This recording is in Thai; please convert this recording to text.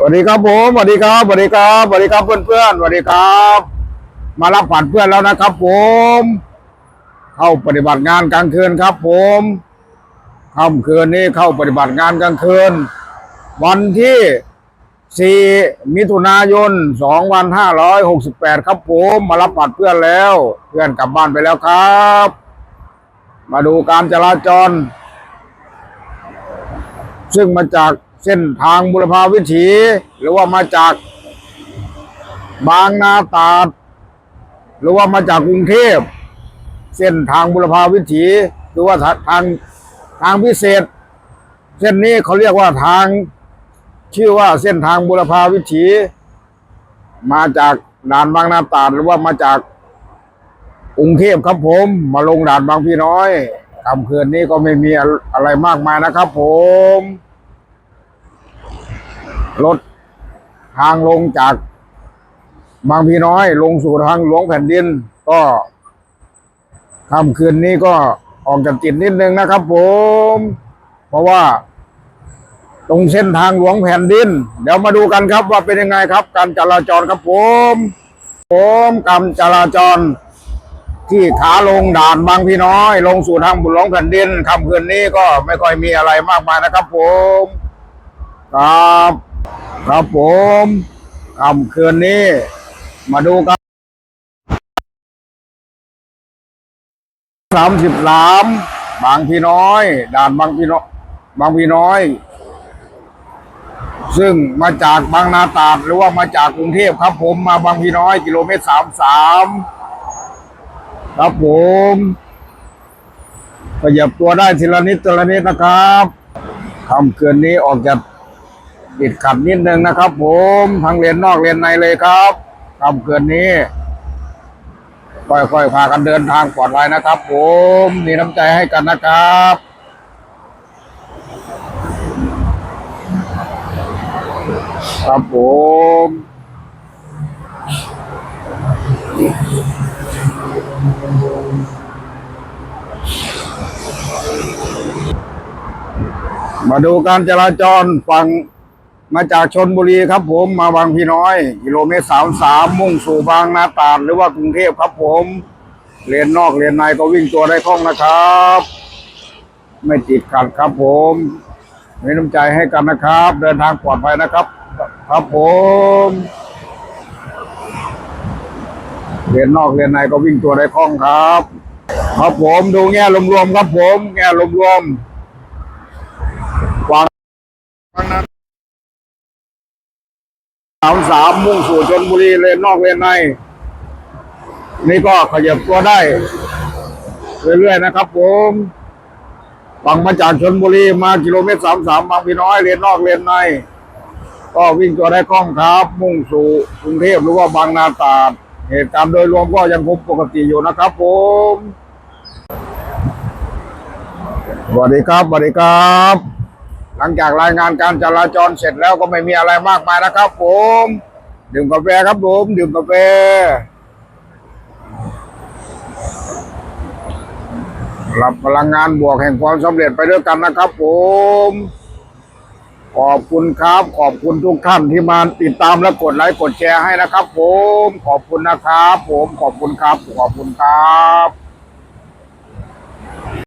สวัสดีครับผมสวัสดีครับสวัสดีครับสวัสดีครับเพื่อนเพื่อนๆสวัสดีครับ มารับผัดเพื่อนแล้วนะครับ ผม เข้าปฏิบัติงานกลางคืนครับ ผมค่ำคืนนี้เข้าปฏิบัติงานกลางคืน วันที่4มิถุนายน2568ครับผมมารับผัดเพื่อนแล้ว เพื่อนกลับบ้านไปแล้วครับ มาดูการจราจร ซึ่งมาจาก เส้นทางบุรพาวิถี หรือว่ามาจากบางนาตาด หรือว่ามาจากกรุงเทพ เส้นทางบุรพาวิถี หรือว่าทางทางพิเศษ เส้นนี้เขาเรียกว่าทาง ชื่อว่าเส้นทางบุรพาวิถี มาจากด่านบางนาตาด หรือว่ามาจากกรุงเทพครับผม มาลงด่านบางพี่น้อยคำคืนนี้ก็ไม่มีอะไรมากมายนะครับผม รถทางลงจากบางพีน้อยลงสู่ทางหลวงแผ่นดิน ก็ค่ำคืนนี้ก็ออกจากจิตนิดนึงนะครับผม เพราะว่าตรงเส้นทางหลวงแผ่นดิน เดี๋ยวมาดูกันครับว่าเป็นยังไงครับ การจราจรครับผม ผมการจราจร ที่ขาลงด่านบางพี่น้อย ลงสู่ทางบุญหลวงแผ่นดินค่ำคืนนี้ก็ไม่ค่อยมีอะไรมากมายนะครับผม ครับครับผมค่ำคืนนี้ มาดูกันสามสิบลามบางพี่น้อย ด่านบางพี่น้อยบางพี่น้อย ซึ่งมาจากบางนาตาดหรือว่ามาจากกรุงเทพครับ ผมมาบางพี่น้อย กิโลเมตรสามสามครับผมขยับตัวได้ทีละนิดทีละนิดนะครับค่ำคืนนี้ออกจาก ติดขัดนิดนึงนะครับ ผมทั้งเลนนอกเลนในเลยครับคำเกินนี้ค่อยๆพากันเดินทางปลอดภัยนะครับ ผมมีน้ำใจให้กันนะครับครับผมมาดูการจราจรฝั่ง มาจากชนบุรีครับผมมาบางพี่น้อยกิโลเมตรสามสามมุ่งสู่บางนาตาดหรือว่ากรุงเทพครับผมเลนนอกเลนในก็วิ่งตัวได้คล่องนะครับ ไม่ติดขัดครับผมมีน้ำใจให้กันนะครับ เดินทางปลอดภัยนะครับ ครับผมเลนนอกเลนในก็วิ่งตัวได้คล่องครับ ครับผมดูแง่รวมๆครับผม แง่รวมๆวางนั้น สามสามมุ่งสู่ชนบุรีเลนนอกเลนใน นี่ก็ขยับตัวได้ เรื่อยๆนะครับผมฝั่งมาจากชนบุรีมากิโลเมตรสามสามบางพี่น้อยเลนนอกเลนใน ก็วิ่งตัวได้คล่องครับ มุ่งสู่กรุงเทพหรือว่าบางนาตราดเหตุการณ์โดยรวมก็ยังคงปกติอยู่นะครับผมสวัสดีครับสวัสดีครับ หลังจากรายงานการจราจรเสร็จแล้วก็ไม่มีอะไรมากมายนะครับผมดื่มกาแฟครับผมดื่มกาแฟรับพลังงานบวกแห่งความสำเร็จไปด้วยกันนะครับผมขอบคุณครับขอบคุณทุกท่านที่มาติดตามและกดไลค์กดแชร์ให้นะครับ ผม ขอบคุณนะครับ ผมขอบคุณครับ ขอบคุณครับ